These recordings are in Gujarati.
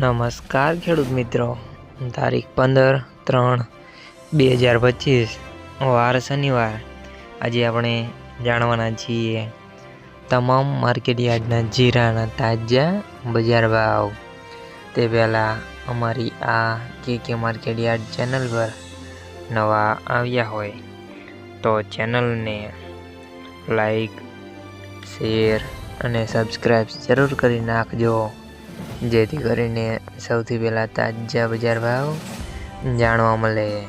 નમસ્કાર, ખેડૂત મિત્રો. તારીખ પંદર ત્રણ બે હજાર પચીસ, વાર શનિવાર. આજે આપણે જાણવાના છીએ તમામ માર્કેટ યાર્ડના જીરાના તાજા બજાર ભાવ. તે પહેલાં અમારી આ કે કે માર્કેટ યાર્ડ ચેનલ પર નવા આવ્યા હોય તો ચેનલને લાઈક, શેર અને સબસ્ક્રાઈબ જરૂર કરી નાખજો. જેથી કરીને સૌથી પહેલાં તાજા બજાર ભાવ જાણવા મળે.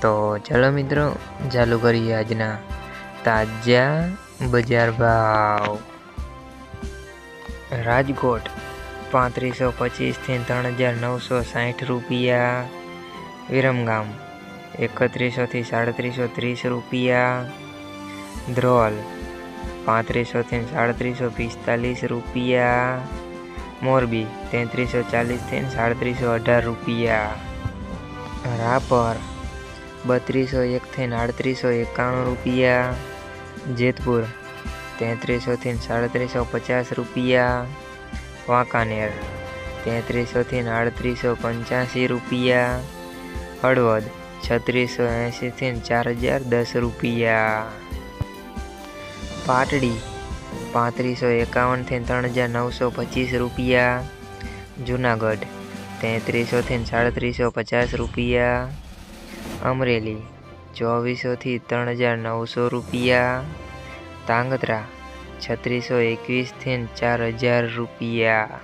તો ચલો મિત્રો, ચાલુ કરીએ આજના તાજા બજાર ભાવ. રાજકોટ પાંત્રીસો પચીસથી ત્રણ હજાર નવસો સાઠ રૂપિયા. વિરમગામ એકત્રીસોથી સાડત્રીસો ત્રીસ રૂપિયા. ધ્રોલ પાંત્રીસોથી સાડત્રીસો પિસ્તાલીસ રૂપિયા. મોરબી તેત્રીસો ચાલીસથી સાડત્રીસો અઢાર રૂપિયા. રાપર બત્રીસો એકથી આડત્રીસો એકાણું રૂપિયા. જેતપુર તેત્રીસોથી સાડત્રીસો પચાસ રૂપિયા. વાંકાનેર તેત્રીસોથી આડત્રીસો પંચ્યાસી રૂપિયા. હળવદ છત્રીસો એંશીથી ચાર હજાર દસ રૂપિયા. પાટડી પાંત્રીસો એકાવનથી ત્રણ હજાર નવસો પચીસ રૂપિયા. જુનાગઢ, તેત્રીસોથી સાડત્રીસો પચાસ રૂપિયા. અમરેલી, ચોવીસોથી ત્રણ હજાર નવસો રૂપિયા. તાંગત્રા છત્રીસો એકવીસથી ચાર હજાર રૂપિયા.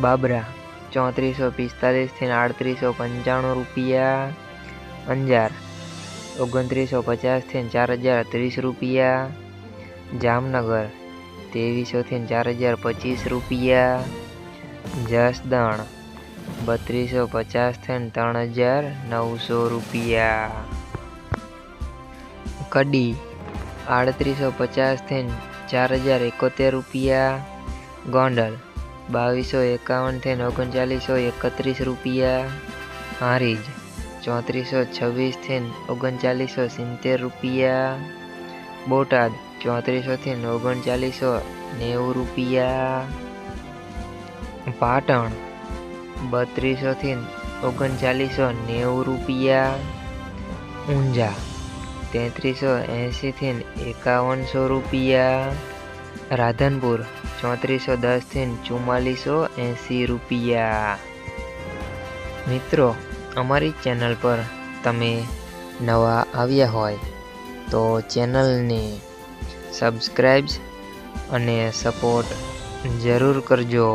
બાબરા ચોત્રીસો પિસ્તાલીસથી આડત્રીસો પંચાણું રૂપિયા. અંજાર ઓગણત્રીસો પચાસથી ચાર હજાર ત્રીસ રૂપિયા. જામનગર, ત્રેવીસોથી ચાર હજાર પચીસ રૂપિયા. જસદણ, બત્રીસો પચાસથી ત્રણ હજાર નવસો રૂપિયા. કડી, આડત્રીસો પચાસથી ચાર હજાર એકોતેર રૂપિયા. ગોંડલ, બાવીસો એકાવનથી ઓગણચાલીસો એકત્રીસ રૂપિયા. હારીજ, ચોત્રીસો છવ્વીસથી ઓગણચાલીસો સિત્તેર રૂપિયા. બોટાદ, ચોત્રીસોથી ઓગણચાલીસો નેવું રૂપિયા. પાટણ, બત્રીસોથી ઓગણચાલીસો નેવું રૂપિયા. ઊંઝા, તેત્રીસો એંશીથી એકાવનસો રૂપિયા. રાધનપુર, ચોત્રીસો દસથી ચુમ્માલીસો એંસી રૂપિયા. મિત્રો, અમારી ચેનલ પર તમે નવા આવ્યા હોય તો ચેનલને સબસ્ક્રાઈબ્સ અને સપોર્ટ જરૂર કરજો.